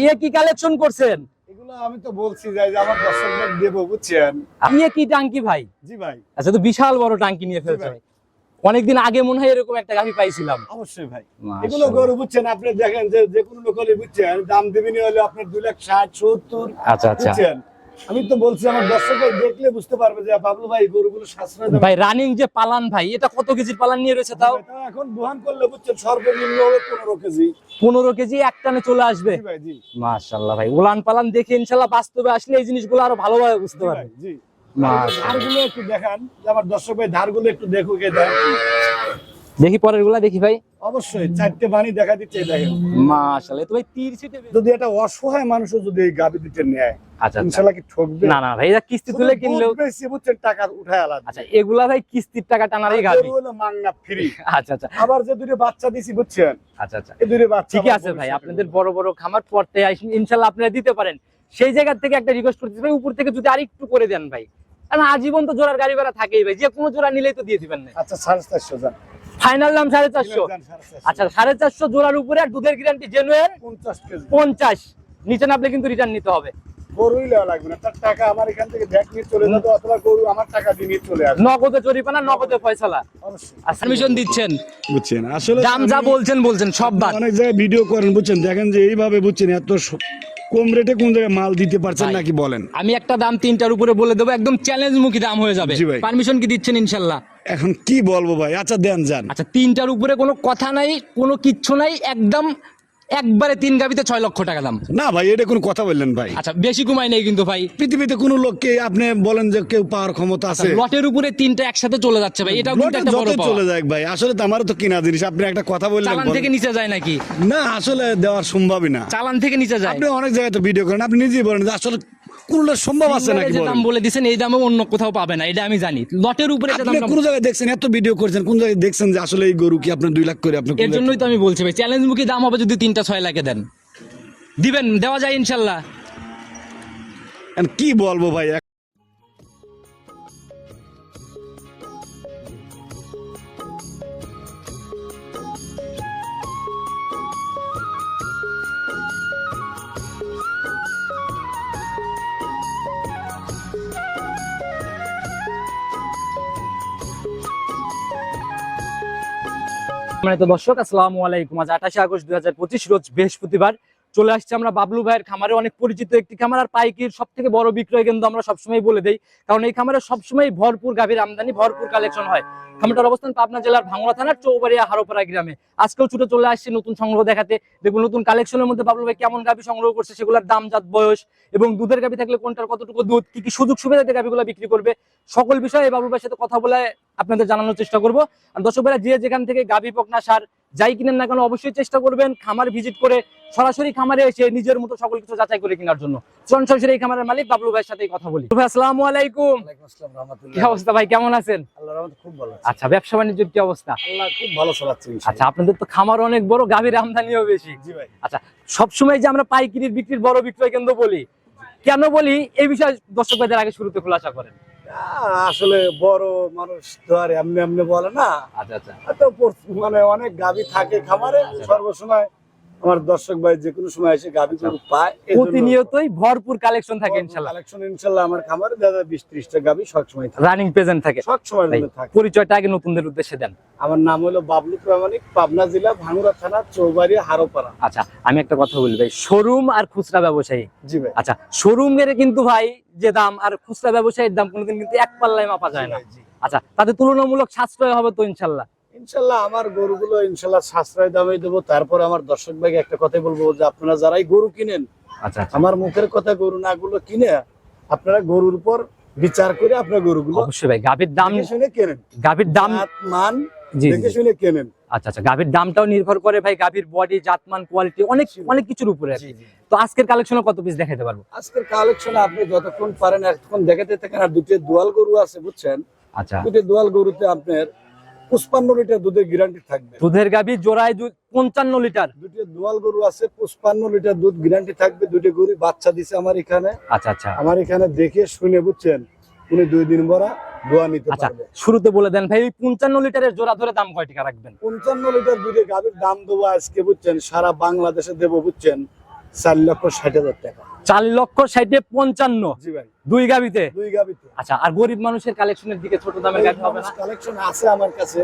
ইয়ে কি কালেকশন করছেন? এগুলো আমি তো বলছি যে যে আমার দর্শকদের দেবো বুঝছেন? ইয়ে কি টাঙ্কি ভাই? জি ভাই। আচ্ছা তো বিশাল বড় টাঙ্কি নিয়ে ফেলছে ভাই। ভাই। অনেকদিন আগে মনে হয় এরকম একটা গাভি পাইছিলাম। অবশ্যই ভাই। এগুলো গরু বুঝছেন? আপনি দেখেন যে যে কোনো বুঝছেন? দাম দিবেনি হলে আপনার দুই লাখ ষাট সত্তর আচ্ছা আচ্ছা। আমি তো বলছি আমার দর্শক দেখলে বুঝতে পারবে যে বাবলু ভাই গরুগুলো সাশ্রয় ভাই রানিং যে পালান ভাই এটা কত কেজির পালান নিয়ে রয়েছে তাও? এখন বহন করলে বুঝছেন সর্বনিম্ন হবে পনেরো কেজি। পনেরো কেজি এক টানে চলে আসবে। মাশাল্লাহ ভাই উলান পালান দেখে ইনশাল্লাহ বাস্তবে আসলে এই জিনিসগুলো আরও ভালোভাবে বুঝতে পারবে। জি। ধারগুলো একটু দেখান আমার দর্শক ভাই ধারগুলো একটু দেখুক এই দেখ পরেরগুলা দেখি ভাই। অবশ্যই চারটে বাণী দেখা দিচ্ছে দেখেন। মাশাল্লাহ তো ভাই তীর ছিটে যদি একটা অসহায় মানুষও যদি এই গাবি দিতে নেয় আচ্ছা আচ্ছা। ইনশাল্লাহ কি ঠকবে? না না ভাই এটা কিস্তি তুলে বেশি বুঝছেন টাকা উঠায় আলাদা। আচ্ছা এগুলা ভাই কিস্তির টাকা টানারই গাবি। মাংনা ফ্রি। আচ্ছা আচ্ছা। আবার যে দুটো বাচ্চা দিছি বুঝছেন? আচ্ছা আচ্ছা। এই দুটো বাচ্চা আমার আছে ভাই আপনাদের বড় বড় খামার পড়তে ইনশাল্লাহ আপনারা দিতে পারেন। সেই জায়গা থেকে একটা রিকোয়েস্ট করতেছি ভাই উপর থেকে যদি আরেকটু করে দেন ভাই। কারণ আজীবন তো জোড়ার গাড়ি ভাড়া থাকেই ভাই যে কোনো জোড়া নিলেই তো দিয়ে দিবেন না। আচ্ছা সাড়ে চারশো ফাইনাল দাম সাড়ে চারশো। আচ্ছা সাড়ে চারশো জোড়ার উপরে আর দুধের গ্যারান্টি জেনুয়েন পঞ্চাশ নিচে নামলে কিন্তু রিটার্ন নিতে হবে। গরুই লেওয়া লাগবে না। তার টাকা আমার এখান থেকে ব্যাগ নিয়ে চলে যাবে অথবা গরু আমার টাকা দিয়ে নিয়ে চলে আসবে। নগদে জরিপানা নগদে ফয়সালা। অবশ্যই। দিচ্ছেন? বুঝছেন। আসলে দাম যা বলছেন বলছেন সব বাদ। অনেক জায়গায় ভিডিও করেন বুঝছেন? দেখেন যে এইভাবে বুঝছেন? এত কম রেটে কোন জায়গায় মাল দিতে পারছেন নাকি বলেন? আমি একটা দাম তিনটার উপরে বলে দেবো একদম চ্যালেঞ্জ মুখী দাম হয়ে যাবে। পারমিশন কি দিচ্ছেন ইনশাল্লাহ? এখন কি বলব ভাই? আচ্ছা দেন যান। আচ্ছা তিনটার উপরে কোনো কথা নাই কোনো কিচ্ছু নাই একদম একবারে তিন গাবিতে ছয় লক্ষ টাকা দাম। না ভাই এটা কোনো কথা বললেন ভাই। আচ্ছা বেশি কমাই নেই কিন্তু ভাই। পৃথিবীতে কোনো লোককে আপনি বলেন যে কেউ পাওয়ার ক্ষমতা আছে? লটের উপরে তিনটা একসাথে চলে যাচ্ছে ভাই এটা কিন্তু একটা বড় চলে যাক ভাই আসলে তো আমারও তো কিনা জিনিস আপনি একটা কথা বললেন চালান থেকে নিচে যায় নাকি? না আসলে দেওয়ার সম্ভবই না। চালান থেকে নিচে যায়। আপনি অনেক জায়গায় তো ভিডিও করেন আপনি নিজেই বলেন যে আসলে কোনটা সম্ভব আছে নাকি দাম বলে দিছেন এই দামে অন্য কোথাও পাবে না এটা আমি জানি। লটের উপরে আপনি কোন জায়গায় দেখছেন? এত ভিডিও করছেন কোন জায়গায় দেখছেন যে আসলে এই গরু কি আপনার দুই লাখ করে আপনি এর জন্যই তো আমি বলছি ভাই চ্যালেঞ্জ মুখী দাম হবে যদি তিনটা ছয় লাখে দেন। দিবেন দেওয়া যায় ইনশাল্লাহ। কি বলব ভাই মানে তো দর্শক, আসসালামু আলাইকুম। আজ আঠাশে আগস্ট দুই হাজার পঁচিশ, রোজ বৃহস্পতিবার। চলে আসছে আমরা বাবলু ভাইয়ের খামারে। অনেক পরিচিত একটি খামার, আর পাইকির সব থেকে বড় বিক্রয় কিন্তু আমরা সবসময় বলে দেই। কারণ এই খামারে সবসময় ভরপুর গাভীর আমদানি, ভরপুর কালেকশন হয়। খামারটার অবস্থান পাবনা জেলার ভাঙড়া থানার চৌবাড়িয়া হারোপাড়া গ্রামে। আজকেও ছুটে চলে আসছে নতুন সংগ্রহ দেখাতে। দেখুন, নতুন কালেকশনের মধ্যে বাবলু ভাই কেমন গাভী সংগ্রহ করছে, সেগুলোর দাম, জাত, বয়স এবং দুধের গাভী থাকলে কোনটার কতটুকু দুধ, কি কি সুযোগ সুবিধাতে গাভীগুলো বিক্রি করবে। সকল বিষয়ে বাবলু ভাইয়ের সাথে কথা বলে আপনাদের জানানোর চেষ্টা করব। আর দর্শক ভাইরা যে যেখান থেকে গাভী পকনা সার যাই কিনেন না কেন অবশ্যই চেষ্টা করবেন খামার ভিজিট করে সরাসরি খামারে এসে নিজের মতো সকল কিছু যাচাই করে কেনার জন্য। সরাসরি এই খামারের মালিক বাবলু ভাইয়ের সাথে কথা বলি। ভাই আসসালামু আলাইকুম। কি অবস্থা ভাই কেমন আছেন? খুব ভালো আচ্ছা ব্যবসা বাণিজ্যের কি অবস্থা? আল্লাহ খুব ভালো চালাচ্ছে আচ্ছা আপনাদের তো খামার অনেক বড় গাভীর আমদানিও বেশি। জি ভাই। আচ্ছা সবসময় যে আমরা পাইকারির বিক্রির বড় বিক্রয় কেন্দ্র বলি কেন বলি? এই বিষয়ে দর্শক ভাইদের আগে শুরুতে খোলাসা করেন। আসলে বড় মানুষ তো আর এমনি এমনি বলে না। আচ্ছা আচ্ছা। তো মানে অনেক গাভী থাকে খামারে সর্বসময় আমার দর্শক ভাই যে কোনো সময় এসে গাভী গরু পায় প্রতিনিয়তই ভরপুর কালেকশন থাকে ইনশাল্লাহ কালেকশন ইনশাল্লাহ আমার খামারে দাদা বিশ ত্রিশটা গাভী সবসময় থাকে। রানিং প্রেজেন্ট থাকে। সবসময় ভাই, জন্য থাকে। পরিচয়টা আগে নতুনদের উদ্দেশ্যে দেন। আমার নাম হলো বাবলু প্রামাণিক পাবনা জেলা ভাঙুরা থানা চৌবাড়ি হারোপাড়া। আচ্ছা আমি একটা কথা বলি ভাই শোরুম আর খুচরা ব্যবসায়ী। জি ভাই। আচ্ছা শোরুম এর কিন্তু ভাই যে দাম আর খুচরা ব্যবসায়ীর দাম কোনোদিন কিন্তু এক পাল্লায় মাপা যায় না। আচ্ছা তাতে তুলনামূলক সাশ্রয় হবে তো ইনশাল্লাহ ইনশাল্লাহ আমার গরুগুলো ইনশাল্লাহ সাশ্রয় দামে দেবো। তারপর আমার দর্শক ভাইকে একটা কথাই বলব যে আপনারা যারাই গরু কিনেন আচ্ছা আচ্ছা। আমার মুখের কথা গরু না গুলো কিনে আপনারা গরুর উপর বিচার করে আপনার গরুগুলো অবশ্যই ভাই গাভীর দাম শুনে কেনেন। গাভীর দাম মান জি জি, দেখে শুনে কেনেন। আচ্ছা আচ্ছা গাভীর দামটাও নির্ভর করে ভাই গাভীর বডি জাতমান কোয়ালিটি অনেক অনেক কিছুর উপরে। তো আজকের কালেকশনে কত পিস দেখাতে পারব? আজকের কালেকশন আপনি যতক্ষণ পারেন এতক্ষণ দেখাতে থাকেন আর দুটো দোয়াল গরু আছে বুঝছেন? আচ্ছা। দুটো দোয়াল গরুতে আপনার পুষ্পান্ন লিটার দুধের গ্যারান্টি থাকবে। দুধের গাভী জোড়ায় পঞ্চান্ন লিটার। দুটো দোয়াল গরু আছে পুষ্পান্ন লিটার দুধ গ্যারান্টি থাকবে দুটো গরু বাচ্চা দিছে আমার এখানে। আচ্ছা আচ্ছা। আমার এখানে দেখে শুনে বুঝছেন উনি দুই দিন ভরা দোয়া নিতে আচ্ছা পারবে। শুরুতে বলে দেন ভাই পঞ্চান্ন লিটারের জোড়া ধরে দাম কয় টাকা রাখবেন? পঞ্চান্ন লিটার দুধে গাভীর দাম দেবো আজকে বুঝছেন সারা বাংলাদেশে দেবো বুঝছেন। চার লক্ষ ষাট হাজার টাকা। চার লক্ষ ষাটে পঞ্চান্ন। দুই গাবিতে? দুই গাবিতে। আচ্ছা আর গরিব মানুষের কালেকশনের দিকে ছোট দামের গাভি হবে না? কালেকশন আছে আমার কাছে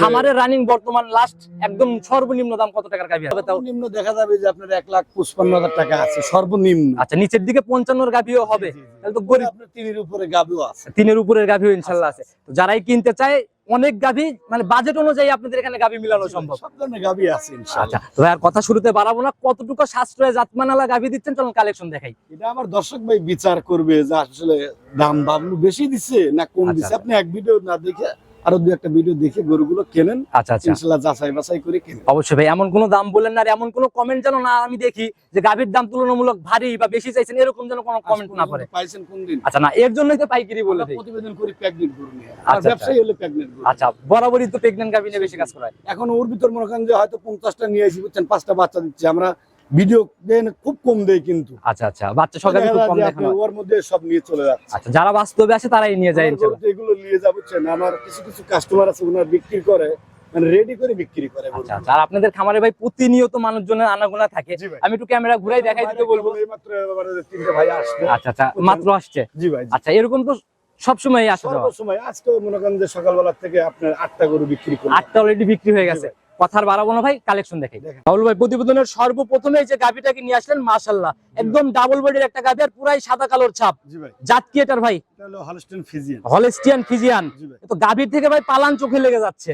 খামারের রানিং বর্তমান লাস্ট একদম সর্বনিম্ন দাম কত টাকার গাভি হবে তাও সর্বনিম্ন দেখা যাবে যে আপনার এক লাখ পঁচপান্ন হাজার টাকা আছে সর্বনিম্ন। আচ্ছা নিচের দিকে পঞ্চান্নর গাভিও হবে। তাহলে তো গরিব আপনার তিনের উপরে গাবিও আছে। তিনের উপরের গাভিও ইনশাল্লাহ আছে। তো যারাই কিনতে চায় অনেক গাভি মানে বাজেট অনুযায়ী আপনাদের এখানে গাভি মিলানো সম্ভব। সব ধরনের গাবি আছে ইনশাআল্লাহ। আচ্ছা ভাই আর কথা শুরুতে বাড়াবো না কতটুকু সাশ্রয় জাতমানালা গাভি দিচ্ছেন চলুন কালেকশন দেখাই। এটা আমার দর্শক ভাই বিচার করবে যে আসলে দাম বাবলু বেশি দিচ্ছে না কম আচ্ছা, দিচ্ছে আপনি এক ভিডিও না দেখে আরও দু একটা ভিডিও দেখে গরুগুলো কেনেন। আচ্ছা আচ্ছা। ইনশাল্লাহ যাচাই বাছাই করে কেনেন। অবশ্যই ভাই এমন কোনো দাম বললেন না আর এমন কোনো কমেন্ট যেন না আমি দেখি যে গাভীর দাম তুলনামূলক ভারী বা বেশি চাইছেন এরকম যেন কোনো কমেন্ট না পড়ে। পাইছেন কোন দিন? আচ্ছা না এর জন্যই তো পাইকারি বলে দেই। প্রতিবেদন করি প্রেগনেন্ট গরু নিয়ে। আর আচ্ছা, ব্যবসায়ী হলে প্রেগনেন্ট গরু। আচ্ছা বরাবরই তো প্রেগনেন্ট গাভী নিয়ে বেশি কাজ করায়। এখন ওর ভিতর মনে করেন যে হয়তো পঞ্চাশটা নিয়ে আসি বুঝছেন? পাঁচটা বাচ্চা দিচ্ছে। আমরা ভিডিও দেন খুব কম দেয় কিন্তু। আচ্ছা আচ্ছা। বাচ্চা সকালে খুব কম দেখানো ওর মধ্যে সব নিয়ে চলে যাচ্ছে। আচ্ছা যারা বাস্তবে আসে তারাই নিয়ে যায় গরুতে এগুলো নিয়ে যাব আমার কিছু কিছু কাস্টমার আছে ওনারা বিক্রি করে মানে রেডি করে বিক্রি করে আচ্ছা আচ্ছা। আর আপনাদের খামারে ভাই প্রতিনিয়ত মানুষজনের আনাগোনা থাকে। আমি একটু ক্যামেরা ঘুরাই দেখাই দিতে বলব। এইমাত্র ভাই আসবে। আচ্ছা আচ্ছা। মাত্র আসছে? জি ভাই আচ্ছা এরকম তো সবসময় আসা যাওয়া। সর্বসময়। আজকে মনে করেন যে সকালবেলা থেকে আপনার আটটা গরু বিক্রি করে আটটা অলরেডি বিক্রি হয়ে গেছে। কথার বাড়াবো না ভাই কালেকশন দেখে। বাবুল ভাই প্রতিবেদনের সর্বপ্রথমে এই যে গাভিটাকে নিয়ে আসলেন মাশাল্লাহ একদম ডাবল বডির একটা গাভি আর পুরাই সাদা কালোর ছাপ। জাত কি এটার ভাই? হলেস্টিয়ান ফিজিয়ান তো গাভীর থেকে ভাই পালান চোখে লেগে যাচ্ছে।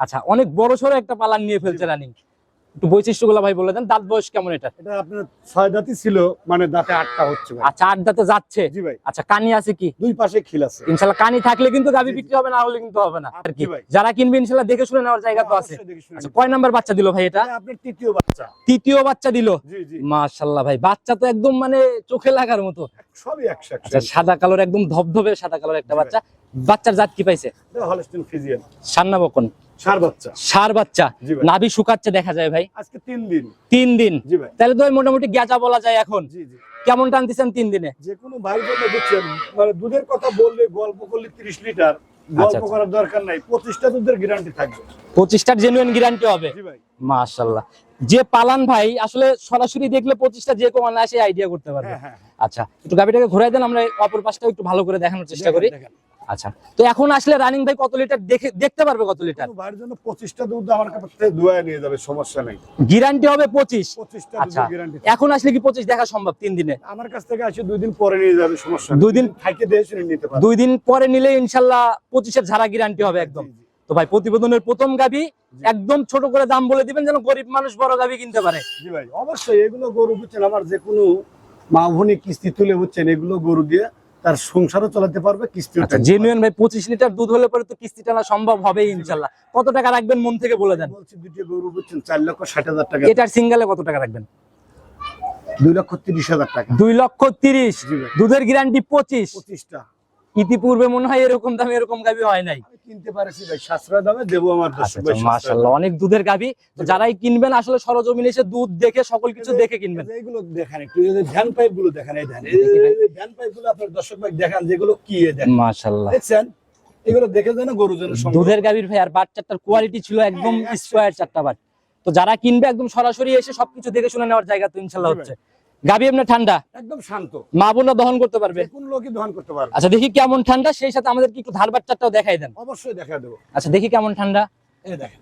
আচ্ছা অনেক বড় সড়ো একটা পালান নিয়ে ফেলছে রানিং একটু বৈশিষ্ট্যগুলো ভাই বলে দেন দাঁত বয়স কেমন এটা এটা আপনার ছয় দাঁতই ছিল মানে দাঁতে আটটা হচ্ছে আচ্ছা আট দাঁতে যাচ্ছে? জি ভাই। আচ্ছা কানি আছে কি? দুই পাশে খিল আছে। কানি থাকলে কিন্তু জি। বিক্রি হবে না হলে কিন্তু হবে না। আর কি? যারা কিনবে দেখে শুনে নেওয়ার জায়গা তো আছে। আচ্ছা কয় নাম্বার বাচ্চা দিল ভাই এটা? আপনার তৃতীয় বাচ্চা। তৃতীয় বাচ্চা দিল? জি জি। মাশাল্লাহ ভাই বাচ্চা তো একদম মানে চোখে লাগার মতো। সবই একশো আচ্ছা সাদা কালোর একদম ধবধবে সাদা কালোর একটা বাচ্চা। বাচ্চার জাত কি পাইছে? Holstein Friesian. সান্না বকন। সার বাচ্চা। সার বাচ্চা। নাভি শুকাচ্ছে দেখা যায় ভাই। আজকে তিন দিন। তিন দিন। তাহলে তো মোটামুটি গেজা বলা যায় এখন। জি জি। কেমন তিন দিনে? যে কোনো ভাই বলে বুঝছেন মানে দুধের কথা বললে গল্প করলে তিরিশ লিটার গল্প আচ্ছা। করার দরকার নাই পঁচিশটা দুধের গ্যারান্টি থাকবে। পঁচিশটার জেনুইন গ্যারান্টি হবে। মাশাল্লাহ যে পালান ভাই আসলে সরাসরি দেখলে পঁচিশটা যে কমান আসে আইডিয়া করতে পারবে। হ্যাঁ হ্যাঁ আচ্ছা একটু গাবিটাকে ঘুরাই দেন আমরা অপর পাশটা একটু ভালো করে দেখানোর চেষ্টা করি। আচ্ছা তো এখন আসলে রানিং ভাই কত লিটার দেখে দেখতে পারবে কত লিটার? ভাইয়ের জন্য পঁচিশটা দুধ আমার কাছ থেকে নিয়ে যাবে সমস্যা নেই। গ্যারান্টি হবে পঁচিশ? পঁচিশটা আচ্ছা দুধের গ্যারান্টি এখন আসলে কি পঁচিশ দেখা সম্ভব তিন দিনে? আমার কাছ থেকে আসে দুই দিন পরে নিয়ে যাবে সমস্যা নেই। দুই দিন? থাইকে দিয়ে নিতে পারবে। দুই দিন পরে নিলে ইনশাল্লাহ পঁচিশের ঝাড়া গ্যারান্টি হবে একদম। তো ভাই প্রতিবেদনের প্রথম গাবি একদম ছোট করে দাম বলে দিবেন যেন গরিব মানুষ বড় গাবি কিনতে পারে। জি ভাই অবশ্যই এগুলো গরু বুঝছেন আমার যে কোনো মা ভনি কিস্তি তুলে বুঝছেন এগুলো গরু দিয়ে তার সংসারও চালাতে পারবে কিস্তি আচ্ছা জেনুইন ভাই পঁচিশ লিটার দুধ হলে পরে তো কিস্তি টানা সম্ভব হবে ইনশাল্লাহ। কত টাকা রাখবেন মন থেকে বলে দেন? বলছি দুটি গরু বলছেন চার লক্ষ ষাট হাজার টাকা। এটার সিঙ্গেলে কত টাকা রাখবেন? দুই লক্ষ তিরিশ হাজার টাকা। দুই লক্ষ তিরিশ। দুধের গ্যারান্টি পঁচিশ। পঁচিশটা। ইতিপূর্বে মনে হয় এরকম দামে এরকম গাবি হয় নাই। কিনতে পারছি ভাই সাশ্রয় দামে দেবো আমার আচ্ছা অনেক দুধের গাবি। যারাই কিনবেন আসলে সরজমিনে এসে দুধ দেখে সকল কিছু দেখে কিনবেন। এইগুলো দেখেন একটু ভ্যান পাইপগুলো দেখেন এই ধ্যান ভ্যান পাইপগুলো আপনার দর্শক ভাই দেখান যেগুলো কি দেখেন। দেখছেন? এগুলো দেখে যেন গরু যেন দুধের গাভীর ভাই আর বাচ্চাটার কোয়ালিটি ছিল একদম হ্যাঁ, স্কোয়ার চারটা বাট। তো যারা কিনবে একদম সরাসরি এসে সবকিছু দেখে শুনে নেওয়ার জায়গা তো ইনশাল্লাহ হচ্ছে। গাভী এমনি ঠান্ডা? একদম শান্ত। মা বোনরা দহন করতে পারবে? কোন লোকই দহন করতে পারবে আচ্ছা দেখি কেমন ঠান্ডা সেই সাথে আমাদেরকে একটু ধার বাচ্চাটাও দেখাই দেন। অবশ্যই দেখা দেবো। আচ্ছা দেখি কেমন ঠান্ডা। এই দেখেন।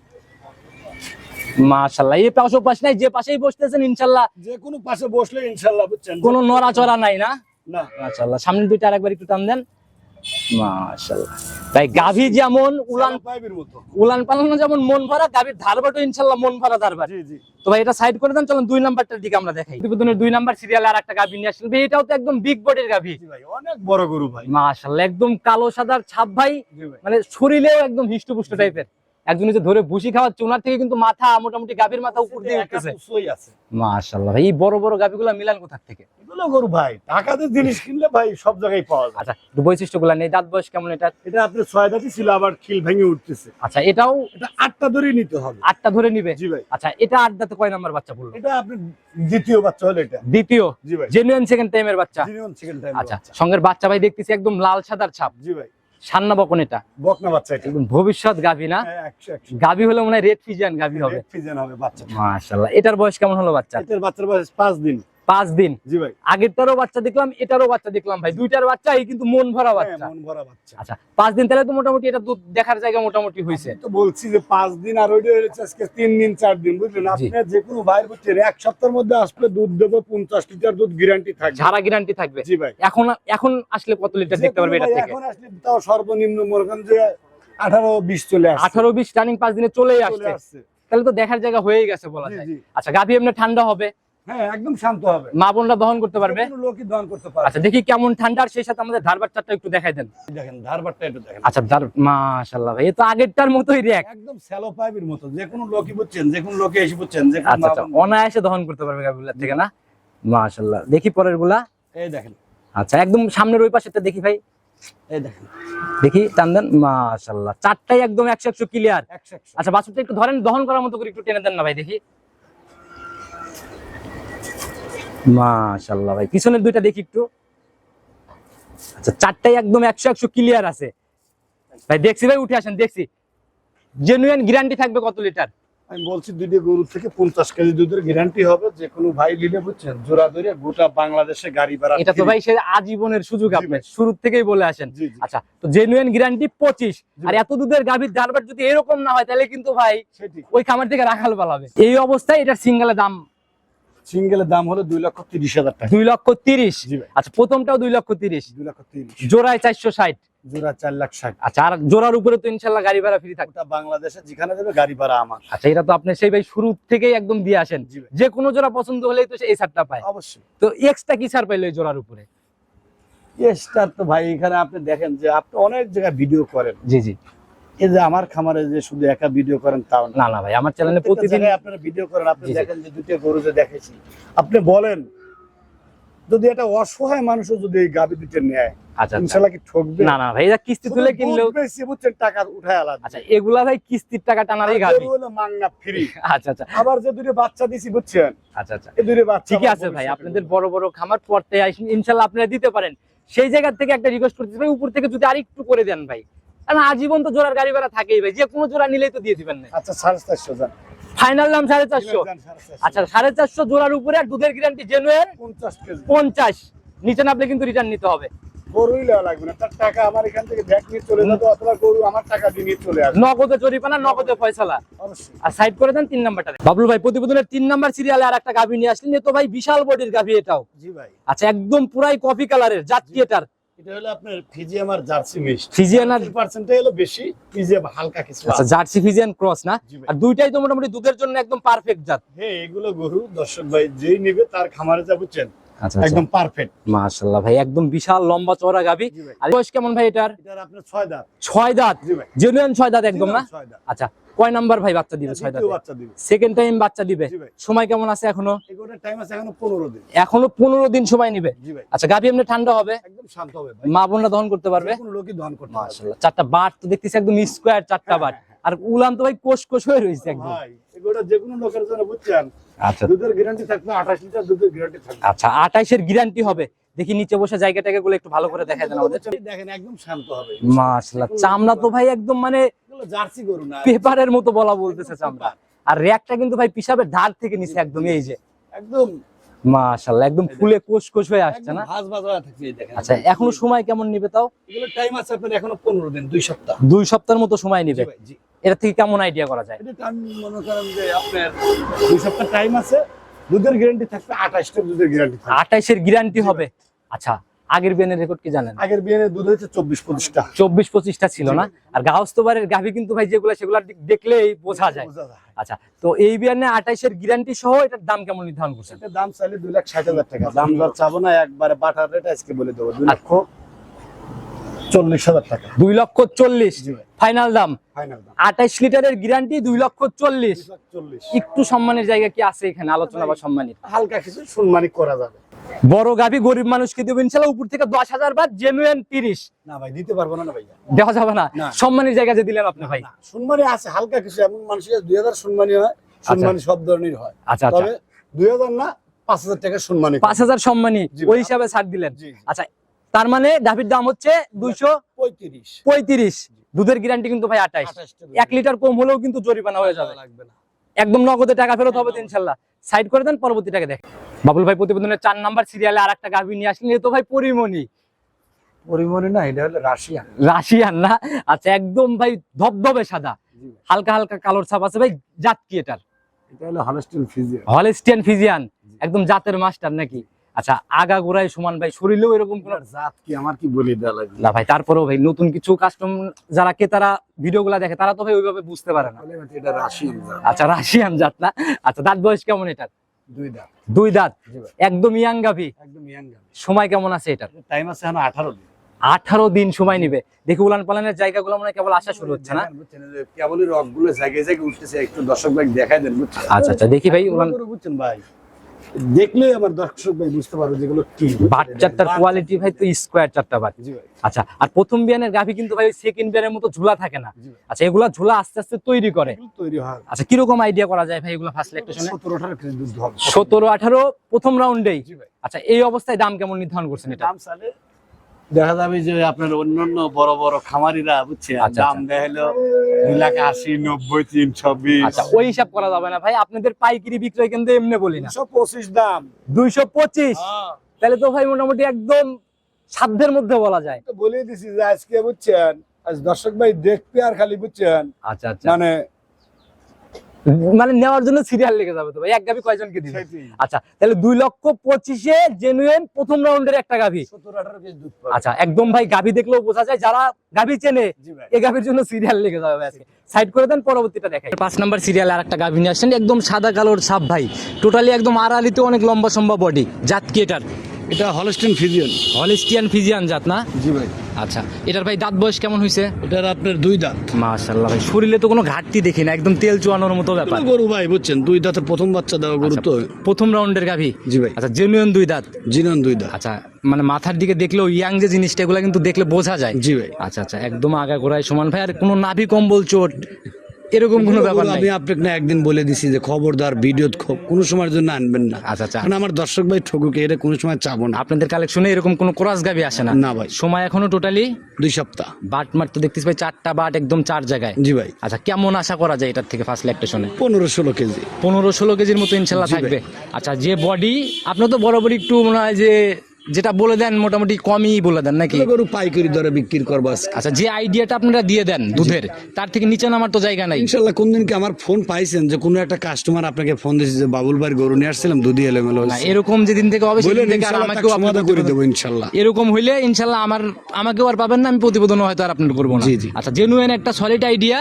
মাশাল্লাহ এই পাশে পাশ নাই যে পাশেই বসতেছেন ইনশাল্লাহ যে কোনো পাশে বসলে ইনশাল্লাহ বুঝছেন। কোনো নড়াচড়া নাই না? না। মাশাল্লাহ সামনের দুইটা আরেকবার একটু টান দেন। মাশাল্লাহ তাই গাভী যেমন উলান উলান পালানো যেমন মন ভরা গাভীর ধারবাটো ইনশাল্লাহ মন ভরা ধারবার জি জি। তো ভাই এটা সাইড করে দেন চলুন দুই নাম্বারটার দিকে আমরা দেখাই। প্রতিবেদনের দুই নাম্বার সিরিয়ালে আর একটা গাভী নিয়ে আসলেন। ভাই, এটাও তো একদম বিগ বডির গাভী। ভাই অনেক বড় গরু ভাই। মাশাল্লাহ একদম কালো সাদার ছাপ ভাই। ভাই। মানে শরীরেও একদম হিষ্টপুষ্ট টাইপের একজন যে ধরে ভুসি খাওয়াচ্ছে ওনার থেকে কিন্তু মাথা মোটামুটি গাভীর মাথা উপর দিয়ে উঠতেছে। এই বড় বড় গাভীগুলো মিলান কোথা থেকে? এগুলো গরু ভাই টাকাতে জিনিস কিনলে ভাই সব জায়গায় পাওয়া যায়। আচ্ছা একটু বৈশিষ্ট্যগুলো নেই দাঁত বয়স কেমন এটা এটা আপনার ছয় দাঁতই ছিল আবার খিল ভেঙে উঠতেছে। আচ্ছা এটাও এটা আটটা ধরেই নিতে হবে। আটটা ধরে নিবে? জি ভাই। আচ্ছা এটা আট দাঁতে কয় নাম্বার বাচ্চা বলল? এটা আপনার দ্বিতীয় বাচ্চা হলো এটা। দ্বিতীয়? জি ভাই। জেনুইন সেকেন্ড টাইমের বাচ্চা? জিনিয়ন সেকেন্ড টাইম আচ্ছা সঙ্গের বাচ্চা ভাই দেখতেছি একদম লাল সাদার ছাপ। জি ভাই। সান্না বকন এটা। বকনা বাচ্চা এটা। ভবিষ্যৎ গাভী না? হ্যাঁ, গাভী হলে মনে হয় রেড ফিজিয়ান গাভী হবে। রেড ফিজেন হবে বাচ্চা মাশাআল্লাহ। এটার বয়স কেমন হলো বাচ্চা এটার বাচ্চার বয়স পাঁচ দিন। পাঁচ দিন। জি ভাই। আগেরটারও বাচ্চা দেখলাম এটারও বাচ্চা দেখলাম ভাই। দুইটার বাচ্চা এই কিন্তু মন ভরা হ্যাঁ, বাচ্চা। মন ভরা বাচ্চা। আচ্ছা পাঁচ দিন তাহলে তো মোটামুটি এটা দুধ দেখার জায়গা মোটামুটি হয়েছে। তো বলছি যে পাঁচ দিন আর ওইটা হচ্ছে আজকে তিন দিন চার দিন বুঝলেন? আপনি যে কোনো ভাইয়ের বুঝছেন এক সপ্তাহের মধ্যে আসলে দুধ দেবো পঞ্চাশ লিটার দুধ গ্যারান্টি থাকবে। ঝাড়া গ্যারান্টি থাকবে। জি ভাই। এখন এখন আসলে কত লিটার দেখতে পারবে এটা থেকে? এখন আসলে তাও সর্বনিম্ন মনে করেন যে আঠারো বিশ চলে আসছে। আঠারো বিশ রানিং পাঁচ দিনে চলেই চলে আসছে। আসছে। তাহলে তো দেখার জায়গা হয়ে গেছে বলা যায়। আচ্ছা গাভী এমনি ঠান্ডা হবে? হ্যাঁ একদম শান্ত হবে। মা বোনরা দহন করতে পারবে? লোকই দহন করতে পারবে। আচ্ছা দেখি কেমন ঠান্ডা সেই সাথে আমাদের ধারবার একটু দেখাই দেন। দেখেন ধারবারটা একটু দেখেন। আচ্ছা ধার মাশাল্লাহ ভাই তো আগেরটার মতোই রেক একদম স্যালো পাইপের মতো যে কোনো লোকই বুঝছেন যে কোনো লোকে এসে বুঝছেন যে আচ্ছা আচ্ছা অনায়াসে দহন করতে পারবে থেকে না? দেখি পরেরগুলা এই দেখেন। আচ্ছা একদম সামনের ওই পাশেটা দেখি ভাই। এই দেখেন। দেখি টান দেন চারটাই একদম একশো একশো ক্লিয়ার আচ্ছা বাছুরটা একটু ধরেন দহন করার মতো করে একটু টেনে দেন না ভাই দেখি। মাশাল্লাহ ভাই। পিছনের দুইটা দেখি একটু। আচ্ছা চারটাই একদম একশো একশো ক্লিয়ার আছে। ভাই দেখছি ভাই উঠে আসেন দেখছি। জেনুইন গ্যারান্টি থাকবে কত লিটার আমি বলছি দুইটা গরু থেকে পঞ্চাশ কেজি দুধের গ্যারান্টি হবে যে কোনো ভাই নিলে বুঝছেন জোড়া ধরে গোটা বাংলাদেশে গাড়ি ভাড়া এটা তো ভাই সে আজীবনের সুযোগ আপনি শুরু থেকেই বলে আসেন। আচ্ছা তো জেনুইন গ্যারান্টি পঁচিশ। আর এত দুধের গাভীর দারবার যদি এরকম না হয় তাহলে কিন্তু ভাই ওই খামার থেকে রাখাল পালাবে। এই অবস্থায় এটার সিঙ্গেলের দাম সিঙ্গেলের দাম হলো দুই লক্ষ তিরিশ হাজার টাকা। দুই লক্ষ তিরিশ? আচ্ছা প্রথমটাও দুই লক্ষ তিরিশ? দুই লক্ষ তিরিশ। জোড়ায় চারশো ষাট? জোড়া চার লাখ ষাট। আচ্ছা আর জোড়ার উপরে তো ইনশাল্লাহ গাড়ি ভাড়া ফ্রি থাকবে বাংলাদেশে যেখানে যাবে গাড়ি ভাড়া আমার। আচ্ছা এটা তো আপনি সেই ভাই শুরু থেকেই একদম দিয়ে আসেন। যে কোনো জোড়া পছন্দ হলেই তো এই ছাড়টা পায়। অবশ্যই। তো এক্সট্রা কি ছাড় পাইলো এই জোড়ার উপরে? স্টার তো ভাই এখানে আপনি দেখেন যে আপনি অনেক জায়গায় ভিডিও করেন। জি জি। এই যে আমার খামারে যে শুধু একা ভিডিও করেন তাও না। না ভাই আমার চ্যানেলে প্রতিদিন আপনারা ভিডিও করেন আপনি। দেখেন যে দুটো গরু যে দেখেছি। আপনি বলেন যদি একটা অসহায় মানুষও যদি এই দুটো নেয় আচ্ছা আচ্ছা। কি ঠকবে? না না ভাই এটা কিস্তি তুলে কিনলেও বেশি বুঝছেন টাকা উঠায় আলাদা। আচ্ছা এগুলা ভাই কিস্তির টাকা টানারই গাবি মাংনা ফ্রি আচ্ছা আচ্ছা। আবার যে দুটো বাচ্চা দিছি বুঝছেন? আচ্ছা আচ্ছা। এই দুটো বাচ্চা আছে ভাই আপনাদের বড় বড় খামার পড়তে আপনারা দিতে পারেন। সেই জায়গা থেকে একটা রিকোয়েস্ট করতেছি ভাই উপর থেকে যদি আরেকটু করে দেন ভাই। কারণ আজীবন তো জোড়ার গাড়ি ভাড়া থাকেই ভাই যে কোনো জোড়া নিলেই তো দিয়ে দিবেন না। আচ্ছা সাড়ে চারশো যান। ফাইনাল দাম সাড়ে চারশো। আচ্ছা সাড়ে চারশো জোড়ার উপরে আর দুধের গ্যারান্টি জেনুয়েন পঞ্চাশ নিচে নামলে কিন্তু রিটার্ন নিতে হবে। গরুই লেওয়া লাগবে না। তার টাকা আমার এখান থেকে ব্যাগ নিয়ে চলে যাবে অথবা গরু আমার টাকা দিয়ে নিয়ে চলে আসবে। নগদে জরিপানা নগদে ফয়সালা। আর সাইড করে দেন তিন নাম্বারটা বাবলু ভাই প্রতিবেদনের তিন নাম্বার সিরিয়ালে আর একটা গাভী নিয়ে আসলেন। তো ভাই বিশাল বডির গাভী এটাও। জি ভাই। আচ্ছা একদম পুরাই কফি কালারের জাতি এটার? এটা হলো আপনার ফিজিয়াম আর জার্সি মিক্স ফিজিয়ান আর পার্সেন্টে হলো বেশি ফিজিয়াম হালকা কিছু আচ্ছা জার্সি ফিজিয়ান ক্রস না? আর দুইটাই তো মোটামুটি দুধের জন্য একদম পারফেক্ট জাত। হ্যাঁ এগুলো গরু দর্শক ভাই যেই নেবে তার খামারে বুঝছেন আচ্ছা একদম পারফেক্ট মাশাআল্লাহ ভাই একদম বিশাল লম্বা চওড়া ভাই। আর বয়স কেমন ভাই এটার? এটার আপনার ছয় দাঁত। ছয় দাঁত। ভাই। জেনুইন ছয় দাঁত একদম না? ছয় আচ্ছা কয় নাম্বার ভাই বাচ্চা দিবে ছয় সেকেন্ড টাইম বাচ্চা দিবে। সময় কেমন আছে এখনও? এগুলোর টাইম আছে এখনও পনেরো দিন। এখনও পনেরো দিন সময় নিবে? আচ্ছা গাভী এমনি ঠান্ডা হবে? একদম শান্ত হবে ভাই। মা বোনরা দহন করতে পারবে? কোনো লোকই দহন করতে মাশাআল্লাহ চারটা বাট তো দেখতেছি একদম স্কোয়ার চারটা বাট। আর উলান তো ভাই কোষ কোষ হয়ে রয়েছে একদম। যে কোনো লোকের জন্য বুঝছেন আচ্ছা। দুধের গ্যারান্টি থাকবে আঠাশ লিটার দুধের গ্যারান্টি থাকবে। আচ্ছা আঠাইশের গ্যারান্টি হবে। দেখি নিচে বসে জায়গাটাকে গুলো একটু ভালো করে দেখাই দেন আমাদের। দেখেন একদম শান্ত হবে। মাশাআল্লাহ চামড়া তো ভাই একদম মানে জার্সি গরু না। পেপারের মতো বলা বলতেছে আর র্যাকটা কিন্তু ভাই পিসাবের ধার থেকে নিচে একদম। এই যে। একদম। মাশাআল্লাহ একদম ফুলে কোষ কোষ হয়ে আসছে না? ভাজ ভাজ হয়ে থাকবে দেখেন। আচ্ছা এখনও সময় কেমন নিবে তাও? এগুলো টাইম আছে আপনার এখনও পনেরো দিন দুই সপ্তাহ। দুই সপ্তাহের মতো সময় নিবে? জি। এটা থেকে কেমন আইডিয়া করা যায়? এটা আমি মনে করেন যে আপনার দুই সপ্তাহ টাইম আছে দুধের গ্যারান্টি থাকবে আঠাশটা দুধের গ্যারান্টি থাকবে। আঠাইশের গ্যারান্টি হবে? আচ্ছা আগের বিয়ানের রেকর্ড কি জানেন? আগের বিয়ে দুধ হচ্ছে চব্বিশ পঁচিশটা। চব্বিশ পঁচিশটা ছিল না? আর গাহস্তবারের গাভী কিন্তু ভাই যেগুলো সেগুলো দেখলেই বোঝা যায়। আচ্ছা তো এই বিয়ানে আঠাইশের গ্যারান্টি সহ এটার দাম কেমন নির্ধারণ করছেন? এটার দাম চাইলে দুই লাখ ষাট হাজার টাকা। দাম দর চাবো না একবারে বাটার রেট আজকে বলে দেবো। দুই লক্ষ চল্লিশ হাজার টাকা। দুই লক্ষ চল্লিশ। ফাইনাল দাম? ফাইনাল আঠাইশ লিটারের গ্যারান্টি দুই লক্ষ চল্লিশ। চল্লিশ। একটু সম্মানের জায়গা কি আছে এখানে আলোচনা বা সম্মানিত হালকা কিছু সম্মানিত করা যাবে। বড় গাভী গরিব মানুষকে দেবো ইনশাল্লাহ উপর থেকে দশ হাজার বাদ জেনুয়েন তিরিশ। না ভাই দিতে পারব না ভাইয়া। দেওয়া যাবে না। সম্মানের জায়গা যে দিলেন আপনি ভাই। সম্মানী আছে হালকা কিছু এমন মানুষের দুই হাজার সম্মানী হয় সম্মানী সব ধরনের হয়। আচ্ছা আচ্ছা। তবে দুই হাজার না পাঁচ হাজার টাকা সম্মানী পাঁচ হাজার সম্মানী ওই হিসাবে ছাড় দিলেন। আচ্ছা তার মানে গাভীর দাম হচ্ছে দুইশো পঁয়ত্রিশ। পঁয়ত্রিশ। দুধের গ্যারান্টি কিন্তু ভাই আঠাইশ এক লিটার কম হলেও কিন্তু জরিমানা হয়ে যাবে। লাগবে না। একদম নগদে টাকা ফেরত হবে ইনশাল্লাহ। সাইড করে দেন পরবর্তী টাকা দেখ বাবুল ভাই প্রতিবেদনের চার নাম্বার সিরিয়ালে আর একটা গাভী নিয়ে আসলেন। তো ভাই পরিমণি। পরিমণি না এটা হলো রাশিয়ান। রাশিয়ান না? আচ্ছা একদম ভাই ধবধবে সাদা। হালকা হালকা কালোর ছাপ আছে ভাই জাত কি এটার? এটা হলো হলস্টিয়ান ফিজিয়ান হলস্টিয়ান ফিজিয়ান একদম জাতের মাস্টার নাকি? আচ্ছা আগা গোড়ায় সমান ভাই শরীরেও এরকম কোন জাত কি আমার কি বলে দেওয়া লাগবে? না ভাই তারপরেও ভাই নতুন কিছু কাস্টম যারা ক্রেতারা ভিডিও গুলা দেখে তারা তো ভাই ওইভাবে বুঝতে পারে না। এটা রাশিয়ান জাত। আচ্ছা রাশিয়ান জাত না? আচ্ছা দাঁত বয়স কেমন এটার? দুই দাঁত। দুই দাঁত? একদম ইয়াং গাভি? একদম ইয়াং গাভি। সময় কেমন আছে এটার? টাইম আছে এখন আঠারো দিন। আঠারো দিন সময় নিবে। দেখি উলান পালানের জায়গাগুলো মনে কেবল আসা শুরু হচ্ছে না? জায়গায় জায়গায় উঠতেছে একটু দর্শক ভাই দেখাই দেন আচ্ছা আচ্ছা দেখি ভাই উলান বুঝছেন ভাই? দেখলে আমার দর্শক ভাই বুঝতে পারবে যেগুলো কি। বাচ্চাটার কোয়ালিটি ভাই তো স্কোয়ার চারটা বাট আচ্ছা আর প্রথম বিয়ানের গাভি কিন্তু ভাই সেকেন্ড বিয়ানের মতো ঝুলা থাকে না। আচ্ছা এগুলা ঝুলা আস্তে আস্তে তৈরি করে। তৈরি হয়। আচ্ছা কীরকম আইডিয়া করা যায় ভাই এগুলো ফার্স্ট ইলেকট্রেশনে সতেরো আঠারো কেজি দুধ হবে। সতেরো আঠারো প্রথম রাউন্ডেই আচ্ছা এই অবস্থায় দাম কেমন নির্ধারণ করছেন এটা? দাম চালে দেখা যাবে যে আপনার অন্যান্য বড় বড় খামারিরা বুঝছে আচ্ছা, দাম দেয় হলো দুই লাখ আশি নব্বই তিনশো বিশ। আচ্ছা ওই হিসাব করা যাবে না ভাই। আপনাদের পাইকারি বিক্রয় কেন্দ্রে এমনি বলি না। পঁচিশ দাম। দুইশো পঁচিশ? তাহলে তো ভাই মোটামুটি একদম সাধ্যের মধ্যে বলা যায়। তো বলে দিছি যে আজকে বুঝছেন? আজ দর্শক ভাই দেখবে আর খালি বুঝছেন? আচ্ছা আচ্ছা। মানে মানে নেওয়ার জন্য সিরিয়াল লেগে যাবে তো ভাই এক গাভি কয়জনকে দিবে? আচ্ছা তাহলে দুই লক্ষ পঁচিশে জেনুইন প্রথম রাউন্ডের একটা গাভি। আচ্ছা একদম ভাই গাভি দেখলেও বোঝা যায় যারা গাভি চেনে এই গাভির জন্য সিরিয়াল লেগে যাবে আজকে। সাইড করে দেন পরবর্তীটা দেখাই। পাঁচ নাম্বার সিরিয়াল আর একটা গাভি নিয়ে আসছেন একদম সাদা কালোর ছাপ ভাই। টোটালি একদম আড়ালিতে অনেক লম্বা সম্ভব বডি জাত কি এটার? এটা হলস্টিন ফিজিয়ন হলিস্টিয়ান ফিজিয়ান জাত না? জি ভাই। আচ্ছা এটার ভাই দাঁত বয়স কেমন হয়েছে এটার আপনার দুই দাঁত। মাশাল্লাহ ভাই শরীরে তো কোনো ঘাটতি দেখি না একদম তেল চুয়ানোর মতো ব্যাপার। গরু ভাই বুঝছেন? দুই দাঁতের প্রথম বাচ্চা দেওয়া গরু তো। প্রথম রাউন্ডের গাভি? জি ভাই। আচ্ছা জেনুইন দুই দাঁত? জিনন দুই দাঁত। আচ্ছা মানে মাথার দিকে দেখলেও ইয়াং যে জিনিসটা এগুলো কিন্তু দেখলে বোঝা যায়। জি ভাই। আচ্ছা আচ্ছা একদম আগা গোড়ায় সমান। ভাই আর কোনো নাভি কম্বল চোট? এরকম কোনো ব্যাপার আমি আপনাকে না একদিন বলে দিছি যে খবরদার ভিডিও কোনো সময়ের জন্য আনবেন না। আচ্ছা আচ্ছা। কারণ আমার দর্শক ভাই ঠকুকে এটা কোনো সময় চাবো না। আপনাদের কালেকশনে এরকম কোনো ক্রস গাবি আসে না? না ভাই। সময় এখনও টোটালি দুই সপ্তাহ। বাট মার তো দেখতেছি ভাই চারটা বাট একদম চার জায়গায়। জি ভাই। আচ্ছা কেমন আশা করা যায় এটার থেকে ফার্স্ট ল্যাকটেশনে পনেরো ষোলো কেজি। পনেরো ষোলো কেজির মতো ইনশাল্লাহ থাকবে। আচ্ছা যে বডি আপনার তো বরাবরই একটু মনে হয় যে যেটা বলে দেন মোটামুটি কমই বলে দেন নাকি? গরু পাইকারি দরে বিক্রি করব আচ্ছা যে আইডিয়াটা আপনারা দিয়ে দেন দুধের তার থেকে নিচে নামার তো জায়গা নাই। ইনশাল্লাহ কোন দিন কি আমার ফোন পাইছেন যে কোনো একটা কাস্টমার আপনাকে ফোন দিয়েছে যে বাবুল ভাই গরু নিয়ে আসছিলাম দুধি এলোমেলো না এরকম যেদিন থেকে হবে সেদিন থেকে আর আমাকেও আপনি সমাধান করে দেবো ইনশাল্লাহ। এরকম হইলে ইনশাল্লাহ আমার আমাকেও আর পাবেন না আমি প্রতিবেদন হয়তো আর আপনার করব না। জি, জি। আচ্ছা জেনুইন একটা সলিড আইডিয়া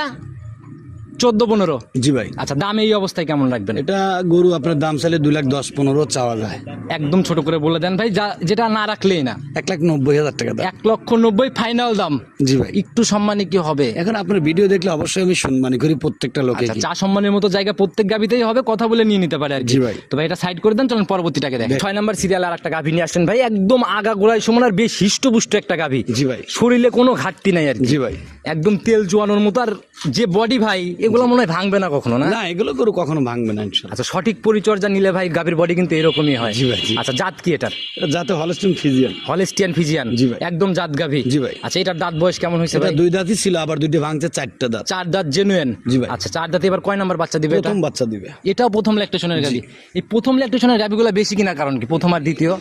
চোদ্দ পনেরো? জি ভাই। আচ্ছা দাম এই অবস্থায় কেমন রাখবেন? এটা গরু আপনার দাম চাইলে দুই লাখ দশ পনেরো চাওয়া যায়। একদম ছোট করে বলে দেন ভাই যা- যেটা না রাখলেই না। এক লাখ নব্বই হাজার টাকা দাম। এক লক্ষ নব্বই ফাইনাল দাম। জি ভাই। একটু সম্মানী কি হবে? এখন আপনার ভিডিও দেখলে অবশ্যই আমি সম্মানী করি প্রত্যেকটা লোকে আচ্ছা চা সম্মানের মতো জায়গা প্রত্যেক গাভিতেই হবে কথা বলে নিয়ে নিতে পারে আর জি ভাই। তো ভাই এটা সাইড করে দেন চলেন পরবর্তীটাকে দেখ। ছয় নম্বর সিরিয়াল আর একটা গাভি নিয়ে আসছেন ভাই একদম আগা গোড়ায় সমান আর বেশ হিষ্টপুষ্ট একটা গাভি। জি ভাই। শরীরে কোনো ঘাটতি নাই আর কি। জি ভাই। একদম তেল জোয়ানোর মতো আর যে বডি ভাই এগুলো মনে হয় ভাঙবে না কখনো না? না এগুলো গরু কখনো ভাঙবে না আচ্ছা সঠিক পরিচর্যা নিলে ভাই গাভীর বডি কিন্তু এরকমই হয়। জি ভাই, আচ্ছা জাত কি এটার? এটা যাতে হলস্টিন ফিজিয়ান হলেস্টিয়ান ফিজিয়ান জি ভাই। একদম জাত গাভী। জি ভাই। আচ্ছা এটার দাঁত বয়স কেমন হয়েছে এটা ভাই? দুই দাঁতই ছিল আবার দুইটা ভাঙছে চারটা দাঁত। চার দাঁত জেনুয়েন জি ভাই। আচ্ছা চার দাঁতে এবার কয় নাম্বার বাচ্চা দিবে প্রথম বাচ্চা দিবে। এটাও প্রথম ল্যাকটেশনের গাভী। এই প্রথম ল্যাকটেশনের গাভীগুলো বেশি কিনা কারণ কি? প্রথম আর দ্বিতীয়?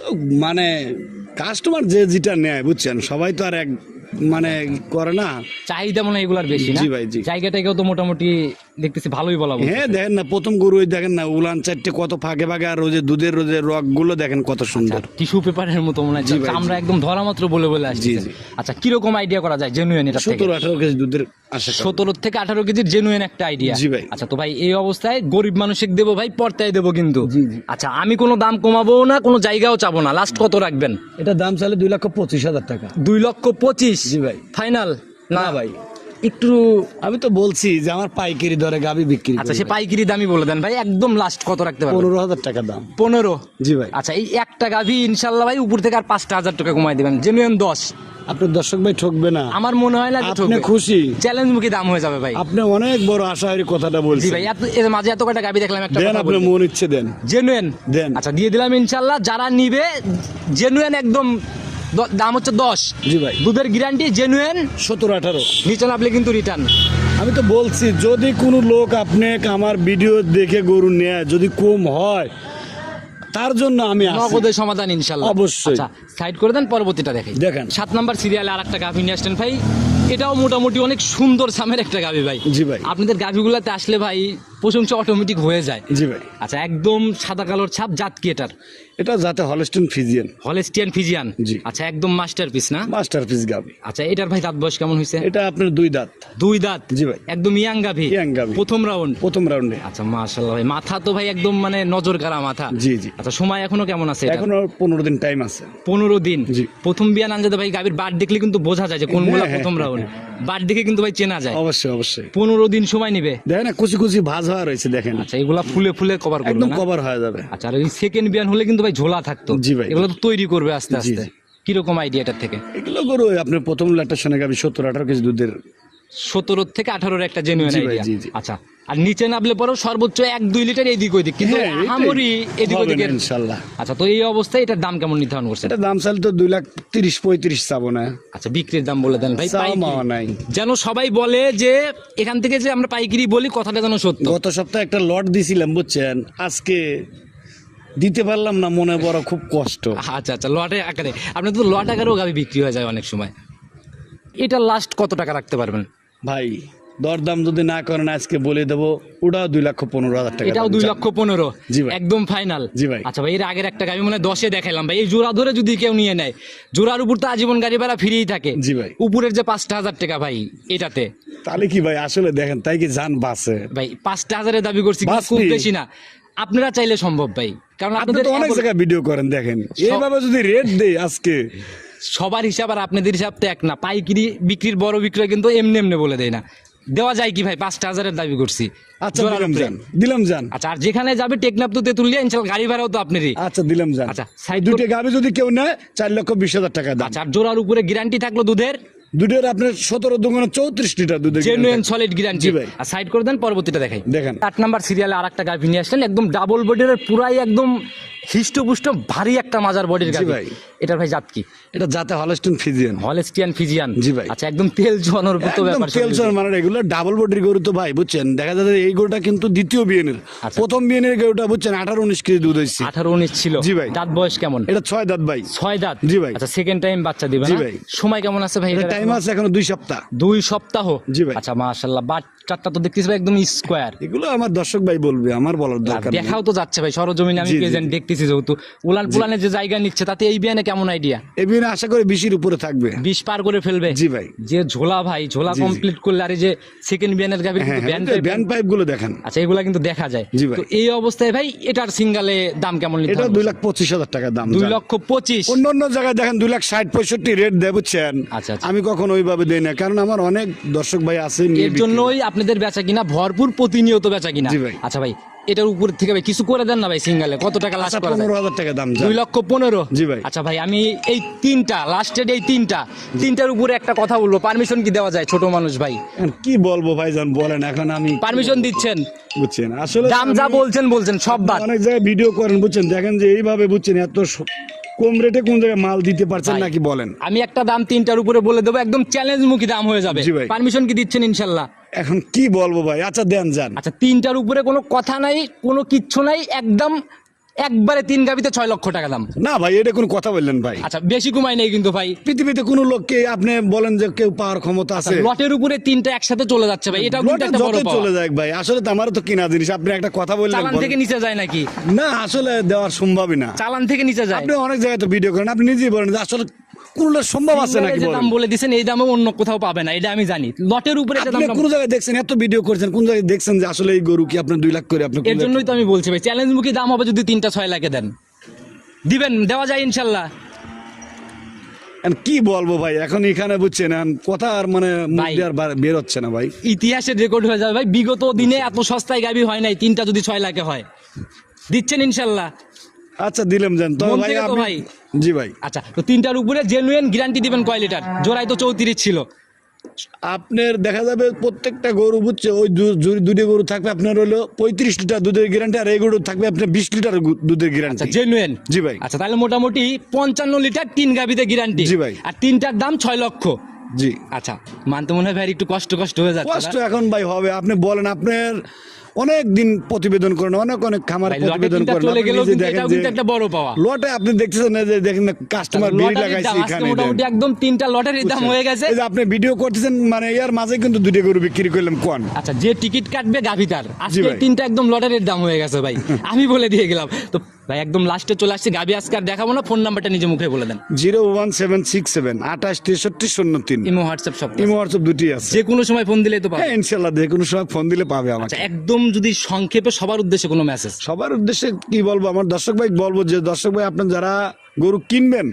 মানে কাস্টমার যে যেটা নেয় বুঝছেন? সবাই তো আর এক মানে করে না চাহিদা মনে হয় এগুলার বেশি না জি ভাই, জি। জায়গাটাকেও তো মোটামুটি দেখতেছি ভালোই বলা। হ্যাঁ দেখেন না প্রথম গরু ওই দেখেন না উলান চারটে কত ফাঁকে ফাঁকে আর ওই যে দুধের রোজে রকগুলো দেখেন কত সুন্দর। টিস্যু পেপারের মতো মনে হচ্ছে জি আমরা একদম ধরা মাত্র বলে বলে আসছি আচ্ছা কীরকম আইডিয়া করা যায় জেনুইন এটা সতেরো আঠারো কেজি দুধের সতেরো থেকে আঠারো কেজির জেনুইন একটা আইডিয়া জি ভাই। আচ্ছা তো ভাই এই অবস্থায় গরিব মানুষকে দেবো ভাই পর্তায় দেবো কিন্তু। আচ্ছা আমি কোনো দাম কমাবো না কোনো জায়গাও চাবো না। লাস্ট কত রাখবেন? এটা দাম চাইলে দুই লক্ষ পঁচিশ হাজার টাকা। দুই লক্ষ পঁচিশ? জি ভাই। ফাইনাল না ভাই। একটু আমি তো বলছি যে আমার পাইকারি দরে গাবি বিক্রি আচ্ছা সে পাইকারি দামই বলে দেন ভাই একদম লাস্ট কত রাখতে পারবেন? পনেরো হাজার টাকা দাম। পনেরো? জি ভাই। আচ্ছা এই একটা গাভি ইনশাল্লাহ ভাই উপর থেকে আর পাঁচটা হাজার টাকা কমাই দেবেন জেনুইন দশ। আপনার দর্শক ভাই ঠকবে না। আমার মনে হয় না যে আপনি ঠকবে। খুশি। চ্যালেঞ্জ মুখী দাম হয়ে যাবে ভাই। আপনি অনেক বড় আশা আশাহরি কথাটা জি ভাই এত এর মাঝে এত কটা গাবি দেখলাম একটা দেন বলি। মন ইচ্ছে দেন। জেনুইন দেন। আচ্ছা দিয়ে দিলাম ইনশাল্লাহ যারা নিবে জেনুইন একদম দাম হচ্ছে দশ। জি ভাই। দুধের গ্যারান্টি জেনুয়েন সতেরো আঠারো। নিচে নামলে কিন্তু রিটার্ন আমি তো বলছি যদি কোনো লোক আপনি আমার ভিডিও দেখে গরু নেয় যদি কম হয় তার জন্য আমি। নগদের সমাধান ইনশাল্লাহ। অবশ্যই। আচ্ছা সাইড করে দেন পরবর্তীটা দেখেন দেখেন। সাত নাম্বার সিরিয়ালে আর একটা গাভি নিয়ে আসছেন ভাই। এটাও মোটামুটি অনেক সুন্দর সামের একটা গাভি ভাই। জি ভাই। আপনাদের গাভিগুলোতে আসলে ভাই প্রশংসা অটোমেটিক হয়ে যায়। জি ভাই। আচ্ছা একদম সাদা কালোর ছাপ জাত কি এটার? এটা যাতে হলস্টন ফিজিয়ান হলেস্টিয়ান ফিজিয়ান জি। আচ্ছা একদম মাস্টার পিস না? মাস্টার পিস গাবি আচ্ছা এটার ভাই দাঁত বয়স কেমন হয়েছে এটা আপনার দুই দাঁত। দুই দাঁত? জি ভাই। একদম ইয়াং গাভি? Young গাভী। প্রথম রাউন্ড প্রথম রাউন্ডে আচ্ছা মাশাআল্লাহ ভাই মাথা তো ভাই একদম মানে নজর কাড়া মাথা। জি জি। আচ্ছা সময় এখনও কেমন আছে এখনও পনেরো দিন টাইম আছে। পনেরো দিন? জি। প্রথম বিয়ান আনজাদে ভাই গাভীর বাট দেখলে কিন্তু বোঝা যায় যে কোনগুলো হ্যাঁ, প্রথম হ্যাঁ, রাউন্ড বাট দেখে কিন্তু ভাই চেনা যায়। অবশ্যই অবশ্যই। পনেরো দিন সময় নিবে। দেখেন না কুচি কুচি ভাজ হওয়া রয়েছে দেখেন। আচ্ছা এগুলা ফুলে ফুলে কভার করবে একদম কভার হয়ে যাবে। আচ্ছা আর এই সেকেন্ড বিয়ান হলে কিন্তু ভাই ঝোলা থাকতো। জি ভাই। এগুলো তো তৈরি করবে আস্তে আস্তে। কীরকম আইডিয়াটার থেকে? এগুলো গরু আপনার প্রথম লাটার শোনা আমি সত্তর আঠারো কেজি দুধের সতেরো থেকে আঠারোর একটা জেনুইন আইডিয়া। আচ্ছা আর নিচে নামলে পরেও সর্বোচ্চ এক দুই লিটার এদিক ওইদিক কিন্তু হ্যাঁ, আমরি এদিক ইনশাল্লাহ। আচ্ছা তো এই অবস্থায় এটার দাম কেমন নির্ধারণ করছে এটা দাম চাল তো দুই লাখ তিরিশ পঁয়ত্রিশ চাবো না। আচ্ছা বিক্রির দাম বলে দেন ভাই নাই। যেন সবাই বলে যে এখান থেকে যে আমরা পাইকারি বলি কথাটা যেন সত্য। গত সপ্তাহে একটা লট দিছিলাম বুঝছেন? আজকে দিতে পারলাম না মনে বড় খুব কষ্ট। আচ্ছা আচ্ছা লটে আকারে। আপনি তো লট আকারেও গাবি বিক্রি হয়ে যায় অনেক সময়। এটা লাস্ট কত টাকা রাখতে পারবেন? ভাই দরদাম যদি না করেন আজকে বলে দেবো ওটাও দুই লক্ষ পনেরো হাজার টাকা এটাও দুই লক্ষ পনেরো? জি ভাই। একদম ফাইনাল জি ভাই। আচ্ছা ভাই এর আগের একটা গাড়ি মানে দশে দেখাইলাম ভাই এই জোড়া ধরে যদি কেউ নিয়ে নেয় জোড়ার উপর তো আজীবন গাড়ি ভাড়া ফ্রিই থাকে। জি ভাই। উপরের যে পাঁচটা হাজার টাকা ভাই এটাতে। তাহলে কি ভাই আসলে দেখেন তাই কি যান বাসে? ভাই পাঁচটা হাজারের দাবি করছি খুব বেশি না। আপনারা চাইলে সম্ভব ভাই কারণ আপনি আপনাদের তো অনেক জায়গায় ভিডিও করেন দেখেন। এইভাবে যদি রেট দেই আজকে সবার হিসাব আর আপনাদের হিসাব তো এক না। পাইকিরি বিক্রির বড় বিক্রয় কিন্তু এমনি এমনি বলে দেয় না। দেওয়া যায় কি ভাই? পাঁচটা হাজারের দাবি করছি। আচ্ছা দিলাম যান দিলাম যান। আচ্ছা আর যেখানে যাবে টেকনাপ তো তেতুলিয়া ইনশাল্লাহ গাড়ি ভাড়াও তো আপনারই। আচ্ছা দিলাম যান। আচ্ছা, side দুটো গাবি যদি কেউ নেয় চার লক্ষ বিশ হাজার টাকা দাম। আচ্ছা আর জোড়ার উপরে গ্যারান্টি থাকল দুধের? দুটোর আপনার সতেরো দোকানে চৌত্রিশ লিটার দুধের জেনুইন সলিড গ্যারান্টি ভাই। আর সাইড করে দেন পরবর্তীটা দেখাই। দেখেন। আট নাম্বার সিরিয়ালে আর একটা গাভি নিয়ে আসলেন একদম ডাবল বডির পুরাই একদম হিষ্টপুষ্ট ভারী একটা মাজার বডির গাভি। ভাই। এটার ভাই জাত কি? এটা যাতে হলস্টন ফিজিয়ান হলেস্টিয়ান ফিজিয়ান জি ভাই। আচ্ছা একদম তেল জোয়ানোর তো ব্যাপার তেল চল মানে এগুলো ডাবল বডির গরু তো ভাই বুঝছেন? দেখা যাচ্ছে এই গরুটা কিন্তু দ্বিতীয় বিয়েনের আচ্ছা। প্রথম বিয়েনের গরুটা বুঝছেন? আঠারো উনিশ কেজি দুধ হয়েছে। আঠারো উনিশ ছিল। জি ভাই। দাঁত বয়স কেমন? এটা ছয় দাঁত ভাই। ছয় দাঁত? জি ভাই। আচ্ছা সেকেন্ড টাইম বাচ্চা দিবে জি ভাই। সময় কেমন আছে ভাই? এটা টাইম আছে এখনও দুই সপ্তাহ। দুই সপ্তাহ? জি ভাই। আচ্ছা মাশাল্লাহ বাচ্চাটা তো দেখতেছি ভাই একদম স্কোয়ার এগুলো আমার দর্শক ভাই বলবে আমার বলার দরকার নেই। দেখাও তো যাচ্ছে ভাই সরজমিনে আমি প্রেজেন্ট দেখতেছি। যেহেতু। উলান পুলানের যে জায়গা নিচ্ছে তাতে এই বিয়ানে কেমন আইডিয়া এই বিয়ে আশা করি বিশির উপরে থাকবে। বিষ পার করে ফেলবে? জি ভাই। যে ঝোলা ভাই ঝোলা। কমপ্লিট করলে আর এই যে সেকেন্ড বিয়ানের গাভীর হ্যাঁ হ্যাঁ ব্যান্ড ব্যান্ড পাইপগুলো দেখেন। আচ্ছা এগুলা কিন্তু দেখা যায়। তো এই অবস্থায় ভাই এটার সিঙ্গালে দাম কেমন এটা দুই? লাখ পঁচিশ হাজার টাকা দাম দুই। লক্ষ পঁচিশ। অন্য অন্য জায়গায় দেখেন দুই লাখ ষাট পঁয়ষট্টি রেট দেয় বুঝছেন? আচ্ছা, আচ্ছা। আমি কখনো ওইভাবে দেই না কারণ আমার অনেক দর্শক ভাই আছে এর জন্যই আপনাদের বেচা কিনা ভরপুর প্রতিনিয়ত বেচা কিনা। আচ্ছা ভাই এটার উপর থেকে ভাই কিছু করে দেন না ভাই সিঙ্গালে। কত টাকা লাস্ট আচ্ছা করা পনেরো হাজার টাকা দাম দুই লক্ষ পনেরো? জি ভাই। আচ্ছা ভাই আমি এই তিনটা লাস্টের এই তিনটা তিনটার উপরে একটা কথা বলব। পারমিশন কি দেওয়া যায় ছোট মানুষ ভাই? কি বলব ভাইজান বলেন এখন আমি পারমিশন দিচ্ছেন। বুঝছেন আসলে দাম যা বলছেন বলছেন সব বাদ। অনেক জায়গায় ভিডিও করেন বুঝছেন? দেখেন যে এইভাবে বুঝছেন এত কম রেটে কোন জায়গায় মাল দিতে পারছেন নাকি বলেন? আমি একটা দাম তিনটার উপরে বলে দেবো একদম চ্যালেঞ্জ মুখী দাম হয়ে যাবে। পারমিশন কি দিচ্ছেন ইনশাল্লাহ? এখন কি বলব ভাই? আচ্ছা দেন যান। আচ্ছা তিনটার উপরে কোনো কথা নাই কোনো কিচ্ছু নাই একদম একবারে তিন গাবিতে ছয় লক্ষ টাকা দাম। না ভাই এটা কোনো কথা বললেন ভাই। আচ্ছা বেশি কমাই নেই কিন্তু ভাই। পৃথিবীতে কোনো লোককে আপনি বলেন যে কেউ পাওয়ার ক্ষমতা আছে? লটের উপরে তিনটা একসাথে চলে যাচ্ছে ভাই এটা কিন্তু একটা বড় চলে যাক ভাই আসলে তো আমারও তো কিনা জিনিস আপনি একটা কথা বললেন চালান থেকে নিচে যায় নাকি? না আসলে দেওয়ার সম্ভবই না। চালান থেকে নিচে যায়। আপনি অনেক জায়গায় তো ভিডিও করেন আপনি নিজেই বলেন যে আসলে কোনটা সম্ভব আছে নাকি দাম বলে দিছেন এই দামে অন্য কোথাও পাবে না এটা আমি জানি। লটের উপরে আপনি কোন জায়গায় দেখছেন? এত ভিডিও করেছেন কোন জায়গায় দেখছেন যে আসলে এই গরু কি আপনি লাখ করে আপনি এর জন্যই তো আমি বলছি ভাই চ্যালেঞ্জ মুখী দাম হবে যদি তিনটা ছয় লাখে দেন। দিবেন দেওয়া যায় ইনশাল্লাহ। কি বলব ভাই এখন এখানে বুঝছেন কথা আর মানে বের হচ্ছে না ভাই। ইতিহাসের রেকর্ড হয়ে যাবে ভাই বিগত দিনে এত সস্তায় গাবি হয় নাই তিনটা যদি ছয় লাখে হয়। দিচ্ছেন ইনশাল্লাহ। আচ্ছা দিলাম যান তো ভাই ভাই। জি ভাই। আচ্ছা তো তিনটার উপরে জেনুইন গ্যারান্টি দিবেন কয় লিটার? জোড়াই তো চৌত্রিশ ছিল। আপনার দেখা যাবে প্রত্যেকটা গরু বুঝছে? ওই দু- দু- গরু থাকবে আপনার হলো পঁয়ত্রিশ লিটার দুধের গ্যারান্টি আর এই গরু থাকবে আপনার বিশ লিটার দুধের আচ্ছা গ্যারান্টি জেনুয়েন জি ভাই। আচ্ছা তাহলে মোটামুটি পঞ্চান্ন লিটার তিন গাবিতে গ্যারান্টি জি ভাই। আর তিনটার দাম ছয় লক্ষ। জি। আচ্ছা মানতে মনে হয় ভাই একটু কষ্ট কষ্ট হয়ে যাচ্ছে কষ্ট এখন ভাই হবে। আপনি বলেন আপনার অনেক দিন প্রতিবেদন করেন অনেক অনেক খামার প্রতিবেদন করেন। একটা বড় পাওয়া। লটে আপনি দেখতেছেন যে দেখেন কাস্টমার ভিড় লাগাইছে এখানে মোটামুটি একদম তিনটা লটারির দাম হয়ে গেছে। এই যে আপনি ভিডিও করতেছেন মানে ইয়ার মাঝে কিন্তু দুটো গরু বিক্রি করলাম কোন আচ্ছা যে টিকিট কাটবে গাভিতার আজকে তিনটা একদম লটারির দাম হয়ে গেছে ভাই। আমি বলে দিয়ে গেলাম। তো ভাই একদম লাস্টে চলে আসছে। গাবি আজকে আর দেখাবো না ফোন নাম্বারটা নিজে মুখে বলে দেন। Zero one seven six seven আঠাশ তেষট্টি শূন্য তিন। ইমো হোয়াটসঅ্যাপ সব ইমো হোয়াটসঅ্যাপ দুটি আছে। যে কোনো সময় ফোন দিলে তো পাবে। হ্যাঁ ইনশাল্লাহ যে কোনো সময় ফোন দিলে পাবে আমাকে। আচ্ছা একদম যদি সংক্ষেপে সবার উদ্দেশ্যে কোনো মেসেজ সবার উদ্দেশ্যে কি বলব? আমার দর্শক ভাই বলব যে দর্শক ভাই আপনার যারা গরু কিনবেন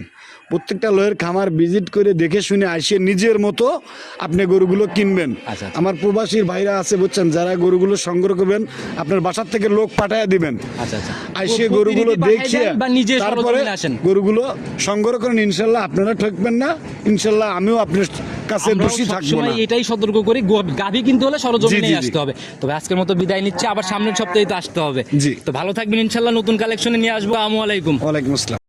প্রত্যেকটা লোহের খামার ভিজিট করে দেখে শুনে আসিয়ে নিজের মতো আপনি গরুগুলো কিনবেন। আচ্ছা, আচ্ছা। আমার প্রবাসীর ভাইরা আছে বুঝছেন? যারা গরুগুলো সংগ্রহ করবেন আপনার বাসার থেকে লোক পাঠায় দিবেন। আচ্ছা আচ্ছা। গরুগুলো দেখিয়ে তারপরে গরুগুলো সংগ্রহ করেন ইনশাল্লাহ আপনারা ঠকবেন না। ইনশাল্লাহ আমিও আপনার কাছে দোষী থাকব না। এটাই সতর্ক করি গাভী কিনতে হলে সরজমিনে। আসতে হবে। তবে আজকের মতো বিদায় নিচ্ছে আবার সামনের সপ্তাহে তো আসতে হবে। জি। তো ভালো থাকবেন ইনশাল্লাহ নতুন কালেকশনে নিয়ে আসব। আসসালামু আলাইকুম। ওয়ালাইকুম আসসালাম।